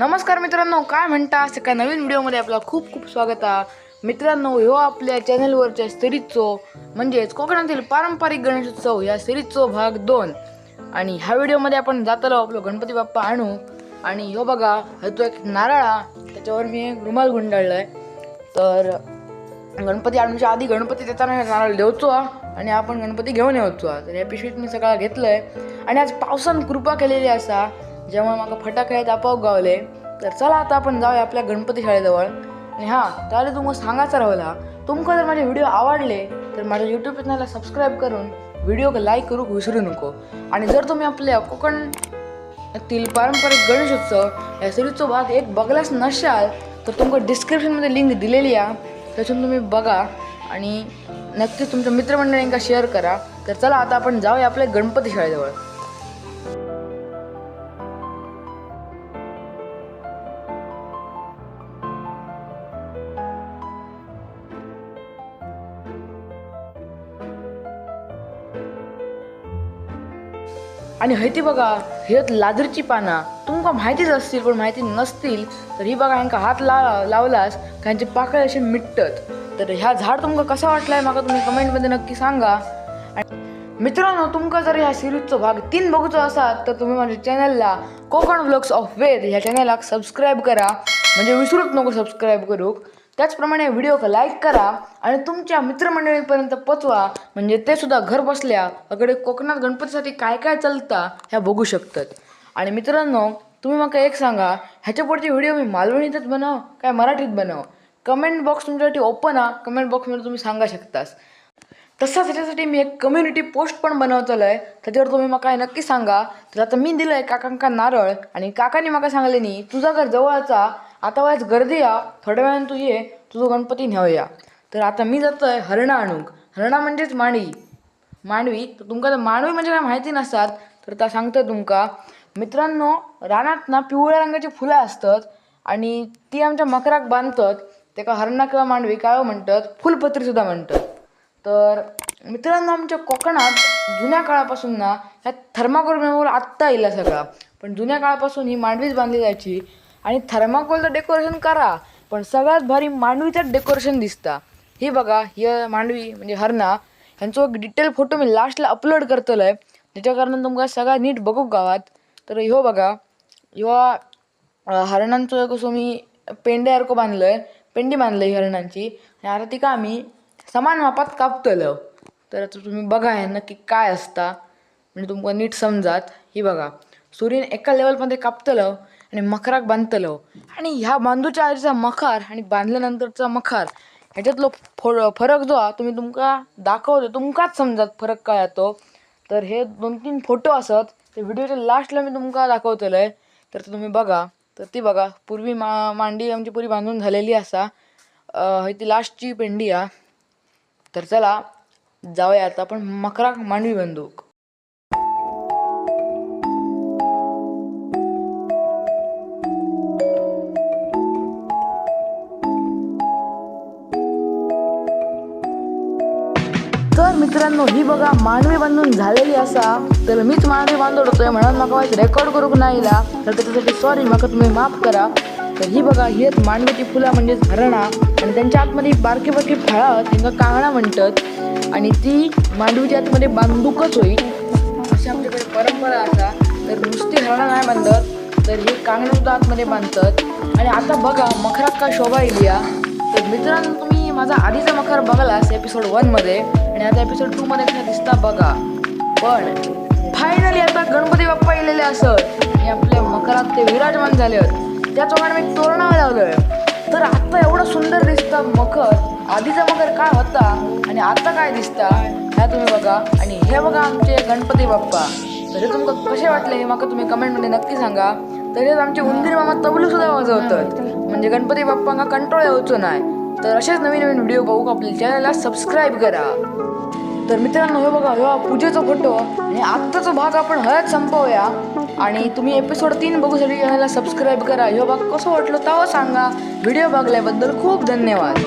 नमस्कार मित्रांनो काय म्हणता? असं काय नवीन व्हिडिओमध्ये आपलं खूप खूप स्वागत आहे. मित्रांनो ह्यो आपल्या चॅनलवरच्या सिरीजचो म्हणजेच कोकणातील पारंपरिक गणेशोत्सव या सिरीजचो भाग दोन. आणि ह्या व्हिडिओमध्ये आपण जातालो आपलो गणपती बाप्पा आणू आणि ह्यो बघा हा तो एक नारळ त्याच्यावर मी एक रुमाल गुंडाळलाय. तर गणपती आणूच्या आधी गणपती देताना नारळ देवचो आणि आपण गणपती घेऊन येवचो तर या पिशवीत मी सगळा घेतलं आहे आणि आज पावसान कृपा केलेली असा. जेव्हा म्हाका फटाके आपोआप गावले. तर चला आता आपण जाऊया आपल्या गणपती शाळेजवळ. आणि हां त्याला तुम्हाला सांगायचं राहिला. तुमका जर माझे व्हिडिओ आवडले तर माझ्या यूट्यूब चॅनलला सबस्क्राईब करून व्हिडिओ लाईक करू विसरू नको. आणि जर तुम्ही आपल्या कोकण तील पारंपरिक गणेशोत्सव या सिरीजचा भाग एक बघलाच नसाल तर तुमका डिस्क्रिप्शनमध्ये लिंक दिलेली आहे. त्याच्यातून तुम्ही बघा आणि नक्कीच तुमच्या मित्रमंडळींका शेअर करा. तर चला आता आपण जाऊया आपल्या गणपती शाळेजवळ. आणि हैती बघा हे लाजरीची पानं. तुमका माहितीच असतील पण माहिती नसतील तर ही बघा ह्यांका हात ला लावलास का पाकळे असे मिटतात. तर ह्या झाड तुमका कसा वाटलाय माका तुम्ही कमेंटमध्ये नक्की सांगा. आणि मित्रांनो तुमका जर ह्या सिरीजचो भाग तीन बघूचो असाल तर तुम्ही माझ्या चॅनलला कोकण व्लॉग्स ऑफ वेद ह्या चॅनलला सबस्क्राईब करा. म्हणजे विसरूच नको सबस्क्राईब करूक. त्याचप्रमाणे व्हिडिओ लाईक करा आणि तुमच्या मित्रमंडळींपर्यंत पोचवा. म्हणजे ते सुद्धा घर बसल्या अकडे कोकणात गणपतीसाठी काय काय चालतं ह्या बघू शकतात. आणि मित्रांनो तुम्ही मला एक सांगा ह्याच्या पुढचे व्हिडिओ मी मालवणीतच बनव काय मराठीत बनव? कमेंट बॉक्स तुमच्यासाठी ओपन हा कमेंट बॉक्समध्ये तुम्ही सांगा शकतास. तसंच ह्याच्यासाठी मी एक कम्युनिटी पोस्ट पण बनवतलं आहे त्याच्यावर तुम्ही मला नक्की सांगा. तर आता मी दिलं आहे काकांका नारळ आणि काकांनी मला सांगले नी तुझा घर जवळचा आता वायच गर्दी या थोड्या वेळाने तू ये तुझं गणपती न्यावया तर आता मी जातो आहे हरणा आणूक हरणा म्हणजेच मांडवी. मांडवी तर तुमका जर मांडवी म्हणजे काय माहिती नसतात तर त्या सांगतं तुमका. मित्रांनो रानात ना पिवळ्या रंगाची फुलं असतात आणि ती आमच्या मकराक बांधतात. त्याका हरणा किंवा मांडवी काय हो म्हणतात? फुलपत्री सुद्धा म्हणतात. तर मित्रांनो आमच्या कोकणात जुन्या काळापासून ना ह्या थर्माकोल मेमोर आत्ता येईल सगळा. पण जुन्या काळापासून ही मांडवीच बांधली जायची. आणि थर्माकोलचं डेकोरेशन करा पण सगळ्यात भारी मांडवीचं डेकोरेशन दिसता. ही बघा हे मांडवी म्हणजे हरणा ह्यांचो एक डिटेल फोटो मी लास्टला अपलोड करतलो आहे त्याच्या कारण सगळं नीट बघू गावात. तर ह्यो बघा ह्यो हरणांचो हरणांचो कसो मी पेंड्यासारखं आहे पेंडी बांधलंय हरणांची. आणि आता ती का आम्ही समान मापात कापतलो. तर आता तुम्ही बघा हे नक्की काय असता. म्हणजे तुमकां नीट समजात. ही बघा सूर्यन एका लेवलमध्ये कापतलो. आणि मखराक बांधतलो. आणि ह्या बांधूच्या आधीचा मखार आणि बांधल्यानंतरचा मखार ह्याच्यातलो फो फरक जो हा तुम्ही तुमका दाखवतो तुमकाच समजात फरक काय येतो तर हे दोन तीन फोटो असत ते व्हिडिओच्या लास्टला मी तुमका दाखवतले आहे तर तुम्ही बघा. तर ती बघा पूर्वी मा मांडी आमची पुरी बांधून झालेली असा. ही ती लास्टची पेंडी आ तर चला जाऊया आता आपण मकराक मांडवी बंदूक. तर मित्रांनो ही बघा मांडवी बांधून झालेली असा. तर मीच मांडवी बांधवतोय म्हणून म्हाका वाईट रेकॉर्ड करूक नाही तर त्याच्यासाठी सॉरी म्हाका तुम्ही माफ करा. तर ही बघा ही मांडवीची फुलं म्हणजे हरणा आणि त्यांच्या आतमध्ये बारकी बारकी फळं आहेत त्यांना कांगणा म्हणतात. आणि ती मांडवीच्या आतमध्ये बांधूकच होईल. अशी आमच्याकडे परंपरा असा. तर नुसती हरणा नाही बांधत. तर हे कांगणा सुद्धा आतमध्ये बांधतात. आणि आता बघा मखरात का शोभा येईल या. तर मित्रांनो तुम्ही माझा आधीचा मखर बघालास एपिसोडमध्ये. आणि आता एपिसोड टू मध्ये दिसता बघा. पण फायनली आता गणपती बाप्पा येलेले असत. आणि आपल्या मकरात ते विराजमान झाले आहेत त्याचप्रमाणे मी तोरणावर लावलोय तर आता एवढं सुंदर दिसतं मकर आधीचा मकर काय होता आणि आता काय दिसता ह्या तुम्ही बघा. आणि हे बघा आमचे गणपती बाप्पा. तर हे तुमका कसे वाटले हे माका तुम्ही कमेंटमध्ये नक्की सांगा. तरीच आमचे उंदीर मामा तबलू सुद्धा वाजवतात. म्हणजे गणपती बाप्पांना कंट्रोल यायचो नाही तर असेच नवीन नवीन व्हिडिओ बघू आपल्या चॅनलला सबस्क्राईब करा. तर मित्रांनो हे बघा ह्यो पूजेचा फोटो आणि आत्ताचा भाग आपण हळद संपवूया. आणि तुम्ही एपिसोड तीन बघूसाठी चॅनलला सबस्क्राईब करा. ह्यो भाग कसं वाटलं तेव्हा सांगा. व्हिडिओ बघल्याबद्दल खूप धन्यवाद.